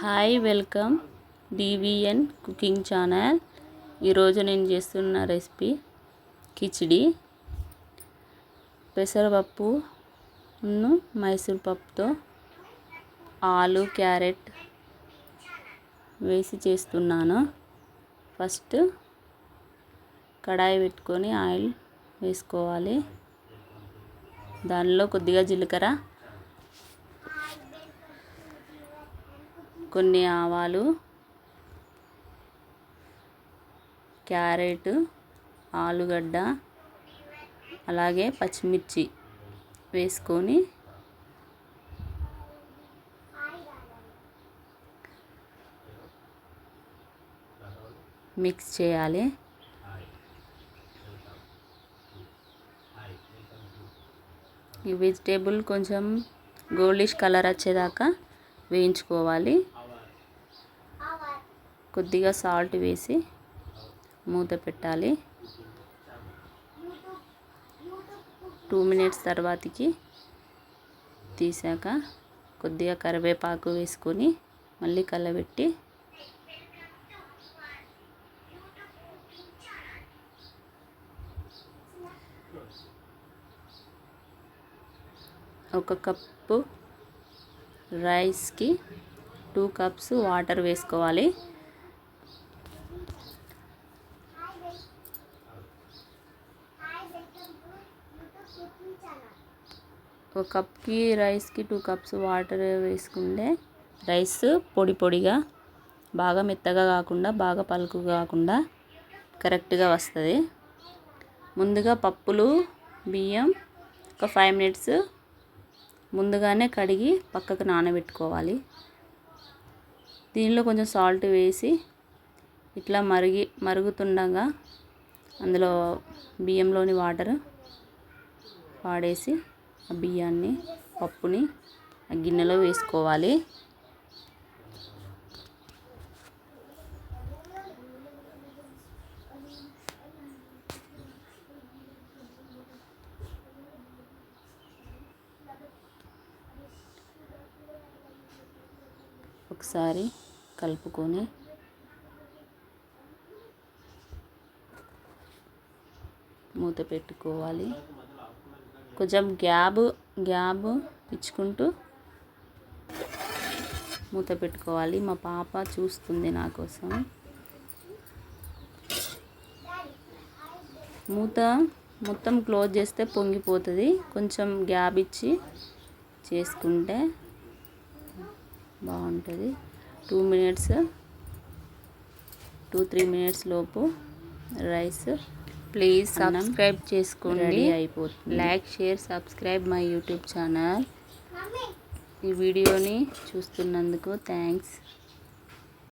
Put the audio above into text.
Hi welcome. DVN cooking channel. ఈరోజు నేను చేస్తున్న రెసిపీ కిచిడి. పెసరపప్పు ను మైసూర్ పప్పుతో ఆలు క్యారెట్ వేసి చేస్తున్నాను. ఫస్ట్ కడాయి పెట్టుకొని ఆయిల్ వేసుకోవాలి. దానిలో కొద్దిగా జీలకర్ర కొన్ని ఆవాలు క్యారెట్ ఆలుగడ్డ అలాగే పచ్చిమిర్చి వేసుకొని మిక్స్ చేయాలి. ఈ వెజిటేబుల్ కొంచెం గోల్డిష్ కలర్ వచ్చేదాకా వేయించుకోవాలి. కొద్దిగా సాల్ట్ వేసి మూత పెట్టాలి. టూ మినిట్స్ తర్వాతకి తీసాక కొద్దిగా కరివేపాకు వేసుకొని మళ్ళీ కలబెట్టి ఒక కప్పు రైస్కి టూ కప్స్ వాటర్ వేసుకోవాలి. ఒక కప్కి రైస్కి టూ కప్స్ వాటర్ వేసుకుంటే రైస్ పొడి పొడిగా బాగా మెత్తగా కాకుండా బాగా పలుకు కాకుండా కరెక్ట్గా వస్తుంది. ముందుగా పప్పులు బియ్యం ఒక ఫైవ్ మినిట్స్ ముందుగానే కడిగి పక్కకు నానబెట్టుకోవాలి. దీనిలో కొంచెం సాల్ట్ వేసి ఇట్లా మరిగి మరుగుతుండగా అందులో బియ్యంలోని వాటర్ వాడేసి బియ్యాన్ని పప్పుని ఆ గిన్నెలో వేసుకోవాలి. ఒకసారి కలుపుకొని మూత పెట్టుకోవాలి. కొంచెం గ్యాబ్ గ్యాబ్ ఇచ్చుకుంటూ మూత పెట్టుకోవాలి. మా పాప చూస్తుంది నా కోసం. మూత మొత్తం క్లోజ్ చేస్తే పొంగిపోతుంది. కొంచెం గ్యాప్ ఇచ్చి చేసుకుంటే బాగుంటుంది. Two minutes two three minutes లోపు రైస్ ప్లీజ్ సబ్స్క్రైబ్ చేసుకోండి. అయిపోతుంది. Like share subscribe my YouTube channel. ఈ వీడియోని చూస్తున్నందుకు థ్యాంక్స్.